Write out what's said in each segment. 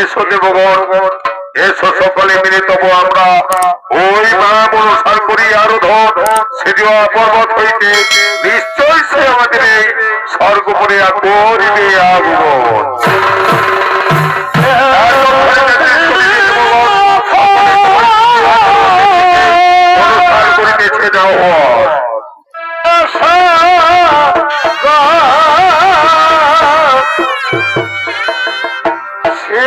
এসো দেবগণ এসো সকলে মিলে তবু আমরা। ওই মা মনসার করি আরও ধন সেদিও পর্বত হইতে নিশ্চয় সে আমাদের স্বর্গপুরে করিবে আগমন। অনুসার করিতেছে যাও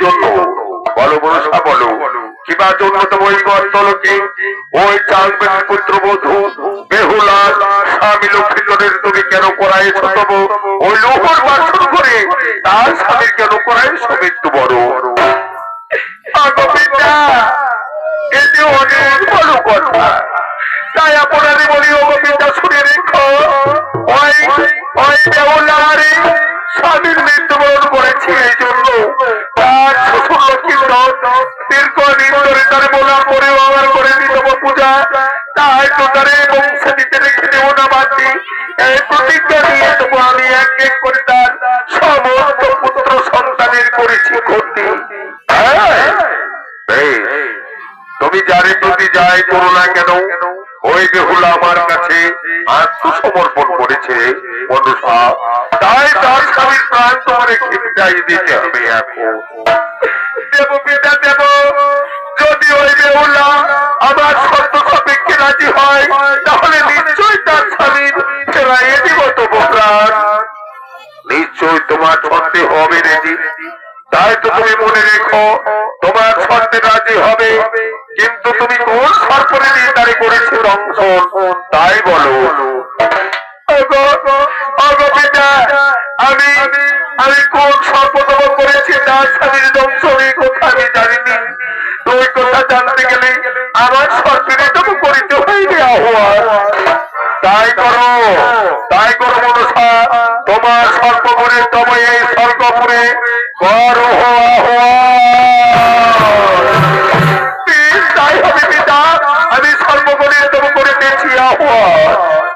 জন্য বলো মনসা বলো কিবা জন্য ওই গর্তলোকে ওই চালবেন পুত্র বধূ বেহুলার স্বামী লক্ষ্মীধরের তুমি কেন করাইছ তবু ওই লোহর বাসন করে তার স্বামীর কেন করাইছ একটু বড় এটি অনেক বড় কথা তাই আপনারই বলি ও তুমি যারে যদি যাই করো না কেন? ওই বেহুলা আমার কাছে আত্মসমর্পণ করেছে মনুষা তাই তার স্বামীর প্রাণ তোমার খেপিটাই দিতে হবে এখন। দেব দেব, যদি ওই বেহুলা আমার শর্ত সাপেক্ষে রাজি হয়, তাহলে নিশ্চয়ই তার স্বামীর ফেরাইয়ে দিব প্রাণ। নিশ্চয় তোমার শর্তে হবে, রেজি। তাই তো তুমি মনে রেখো, তোমার শর্তে রাজি হবে। কিন্তু তুমি কোন সর্পরে দিয়ে তারে করেছ দংশন তাই বলো। আমি আমি কোন সর্পতম করেছি, তার স্বামীর দংশন এই কথা আমি জানিনি। তুই কথা জানতে গেলে আমার সর্পের তবু করিতে হইবে আহ্বান তাই করো তাই করো মনসা, তোমার সর্বপুরে তবে এই স্বর্গপুরে করো তাই হবে পিতা আমি তবে করে দিয়েছি আহ্বান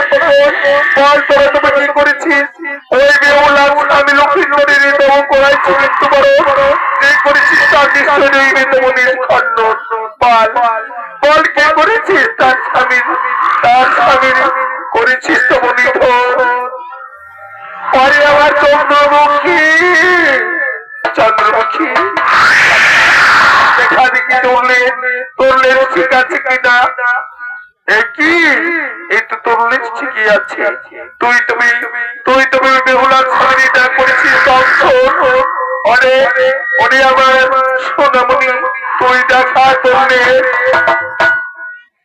কি মাতা এবার তো কত করিয়ে খাবতে স্বর্গ করিয়ে তার নিরাপদের প্রয়োজন ওরে ওরে সর্বনাশ বল তোরা তুমি কি করেছিস ওই বেহুলা আমি লক্ষ্মীশ্বরী ঋতম করাইছি মৃত্যু বড় যে করেছিস তার নিশ্চয় নেই ঋতমনির খণ্ড বল বল কে করেছিস তার স্বামীর তার স্বামীর করেছিস তো নিধন পরে আমার চন্দ্রমুখী চন্দ্রমুখী দেখা দেখি তোরলে তোরলে ঠিক আছে কিনা এ কি? এই তো তোর ঠিকই আছে। তুই তুমি তুই তুমি বেহুলার স্বামী যা করেছিস দংশন অরে ওরে আমার সোনামণি, তুই দেখা তোরলে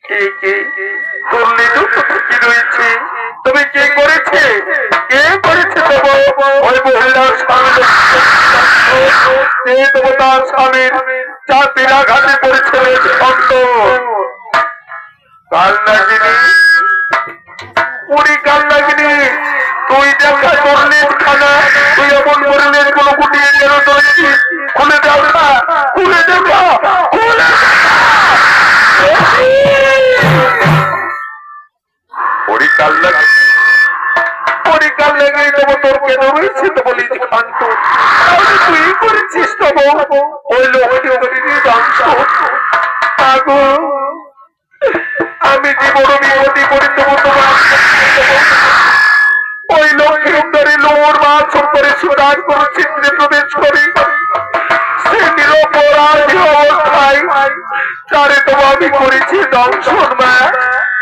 কে কে তুমি কে করেছে? কে করেছে তবু? ওই মহিলার স্বামী যে তবু তার স্বামীর চা পিলা ঘাটে পড়েছে ছন্দ কাল লাগিনি? পুরি তুই দেখা তুই এমন করলে কোনো গুটিয়ে কেন খুলে দেখা খুলে দেখা খুলে পরিকাল লাগে পরিকাল লাগে তবু তোর কেন রয়েছে তো বলি শান্ত? তাহলে তুই ওই লোকটি ধ্বংস আগো আমি জীবন ওই ধরে লোর মাছ করে সুদান করে চিত্রে প্রবেশ করি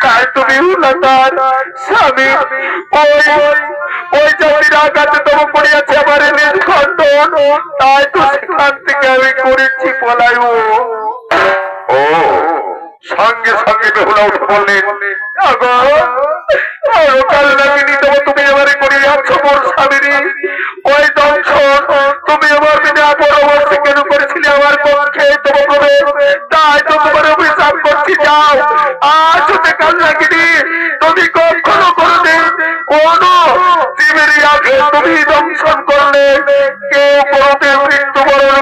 তাই তুমি উল্লাতার স্বামী ওই ওই জাতির আঘাতে তব করিয়াছে আমার নিজ খণ্ডন তাই তো সেখান থেকে আমি করেছি পলায় ও সঙ্গে সঙ্গে বেহুলা উঠে বললেন তুমি এবারে তুমি কখনো করলে।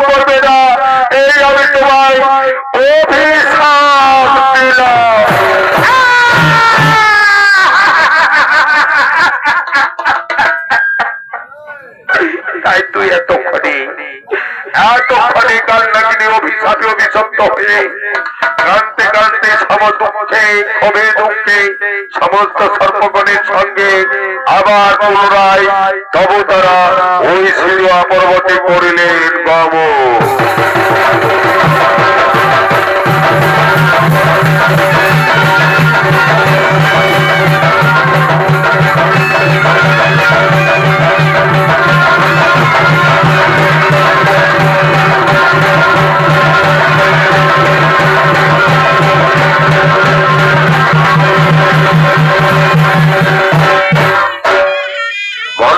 করবে না। এই আমি তোমায় অভিশাপ এতক্ষণে নাকিনি অভিশাপে অভিশপ্ত হয়ে কানতে কানতে সম দুঃখে সমস্ত সর্বগণের সঙ্গে আবার পুনরায় তব তারা ওই সিলুয়া পর্বতে করিলেন গম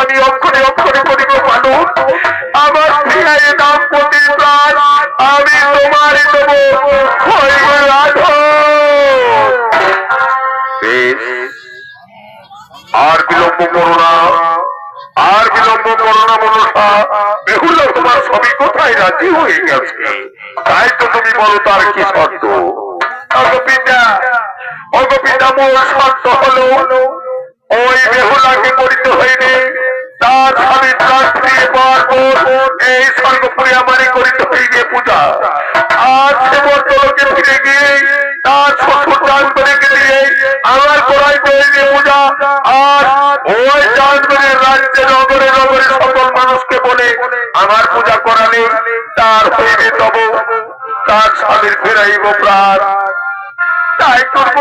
আমি অক্ষরে অক্ষরে করিব পালন আমার ফিরাই দাম প্রাণ আমি তোমারই দেব। আর বিলম্ব করো না। আর বিলম্ব করো না, মনসা। বেহুলা, তোমার সবই কোথায় রাজি হয়ে গেছে? তাই তো তুমি বলো তার কি শর্ত? অগপিতা অগপিতা মোর শর্ত হলো ওই বেহুলাকে করিতে হইবে তার ফিরিয়ে এই স্বর্গপুরে আমারই করিতে হইবে পূজা। আর সে বর্তলকে ফিরে গিয়ে তার শ্বশুর চান করে দিয়ে আমার করাইতে হইবে পূজা। আর ওই চাঁদবের রাজ্যে, নগরে নগরে সকল মানুষকে বলে, আমার পূজা করালে তার হইবে তব, তার স্বামীর ফেরাইব প্রাণ। তাই করব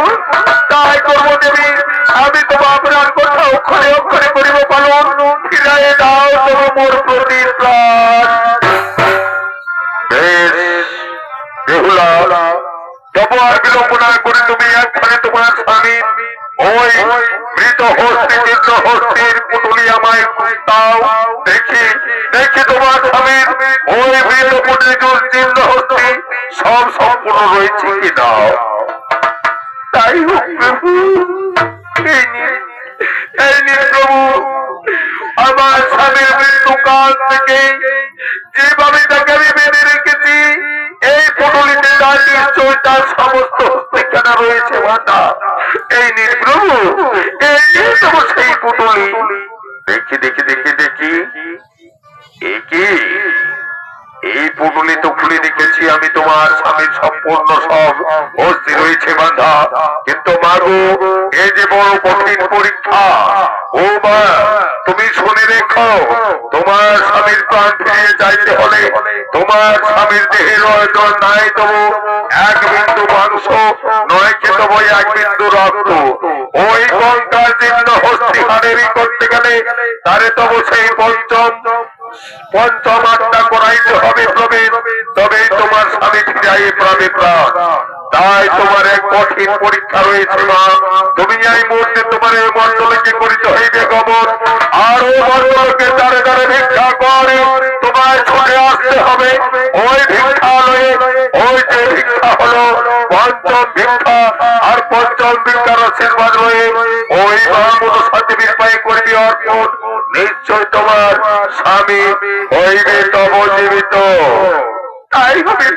তাই করব দেবী। আমি তোমার আপনার কথা অক্ষরে অক্ষরে করিব পালন। ফিরাই দাও তোমার মোর প্রতি হস্তি চিত্র হস্তির পুতুলি আমায় দাও দেখি দেখি তোমার স্বামীর ওই মৃত পুতুলি সব সম্পূর্ণ রয়েছে কি দাও প্রভু আমার স্বামীর মৃত্যুকাল থেকে যেভাবে তাকে আমি বেঁধে রেখেছি এই পুটুলিতে তার নিশ্চয় তার সমস্ত ঠিকানা রয়েছে মাতা এই প্রভু এই তবু সেই পুটুলি এই পুটুলি তো খুলে দেখেছি আমি তোমার স্বামীর সম্পূর্ণ সব। অস্থি রয়েছে বাঁধা। কিন্তু মাগো এই যে বড় কঠিন পরীক্ষা। ও মা, তুমি শুনে রেখো, তোমার স্বামীর প্রাণ ফিরিয়ে যাইতে হলে তোমার স্বামীর দেহের প্রয়োজন নাই তবু এক বিন্দু মাংস, নয় খেতে বই, এক বিন্দু রক্ত। ওই কঙ্কাল জীর্ণ হস্তি হারেরই করতে গেলে তারে তবু সেই পঞ্চম পঞ্চম আত্মা করাইতে হবে প্রবীণ। তবেই তোমার স্বামী ফিরাই পাবে প্রাণ তাই তোমার এক কঠিন পরীক্ষা রয়েছে, মা। তুমি এই মুহূর্তে তোমার এই মন্ডলকে করিতে হইবে গমন আর মন্ডলকে দ্বারে দ্বারে ভিক্ষা করে, তোমায় ছুটে আসতে হবে। ওই ভিক্ষালয়ে, ওই যে ভিক্ষা হলো পঞ্চম ভিক্ষা আর পঞ্চম ভিক্ষার আশীর্বাদ রয়ে ওই মাহমুদ সতীবীর পায়ে করবি অর্পণ। তোমার স্বামী হইবে তব জীবিত। তাই হবে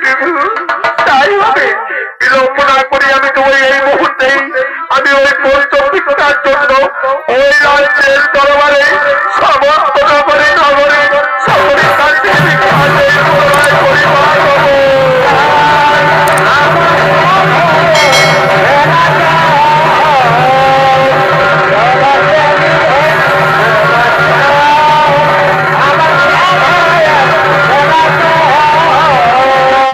তাই হবে। বিলম্বনা করি আমি তো ওই এই মুহূর্তেই, আমি ওই পঞ্চম ভিক্ষার জন্য ওই রাজ্যের দরবারে সমস্ত